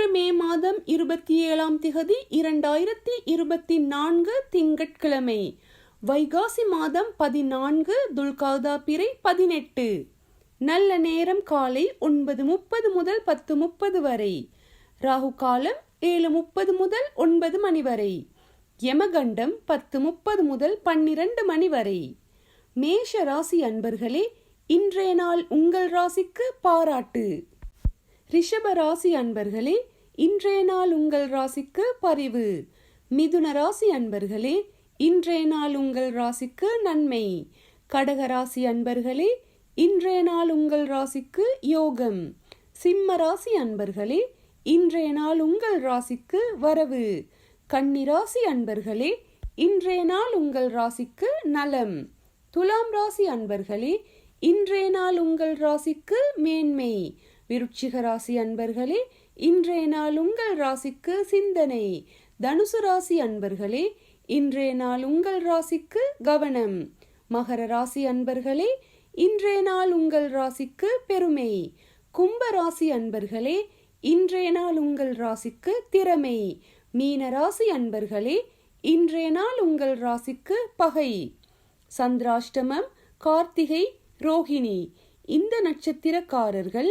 இன்று மே மாதம் இருபத்தி ஏழாம் திகதி இரண்டாயிரத்தி இருபத்தி நான்கு திங்கட்கிழமை. வைகாசி மாதம் பதினான்கு துல்காதா பிறை பதினெட்டு. நல்ல நேரம் காலை ஒன்பது முப்பது முதல் பத்து முப்பது வரை. ராகு காலம் ஏழு முப்பது முதல் ஒன்பது மணி வரை. யமகண்டம் பத்து முப்பது முதல் பன்னிரண்டு மணி வரை. மேஷ ராசி அன்பர்களே இன்றைய நாள் உங்கள் ராசிக்கு பாராட்டு. ரிஷப ராசி அன்பர்களே இன்றைய நாள் உங்கள் ராசிக்கு பரிவு. மிதுன ராசி அன்பர்களே இன்றைய நாள் உங்கள் ராசிக்கு நன்மை. கடக ராசி அன்பர்களே இன்றைய நாள் உங்கள் ராசிக்கு யோகம். சிம்ம ராசி அன்பர்களே இன்றைய நாள் உங்கள் ராசிக்கு வரவு. கன்னி ராசி அன்பர்களே இன்றைய நாள் உங்கள் ராசிக்கு நலம். துலாம் ராசி அன்பர்களே இன்றைய நாள் உங்கள் ராசிக்கு மேன்மை. விருட்சிக ராசி அன்பர்களே இன்றைய நாள் உங்கள் ராசிக்கு சிந்தனை. தனுசு ராசி அன்பர்களே இன்றைய நாள் உங்கள் ராசிக்கு கவனம். மகர ராசி அன்பர்களே இன்றைய நாள் உங்கள் ராசிக்கு பெருமை. கும்ப ராசி அன்பர்களே இன்றைய நாள் உங்கள் ராசிக்கு திறமை. மீன ராசி அன்பர்களே இன்றைய நாள் உங்கள் ராசிக்கு பகை. சந்திராஷ்டமம் கார்த்திகை ரோஹிணி இந்த நட்சத்திரக்காரர்கள்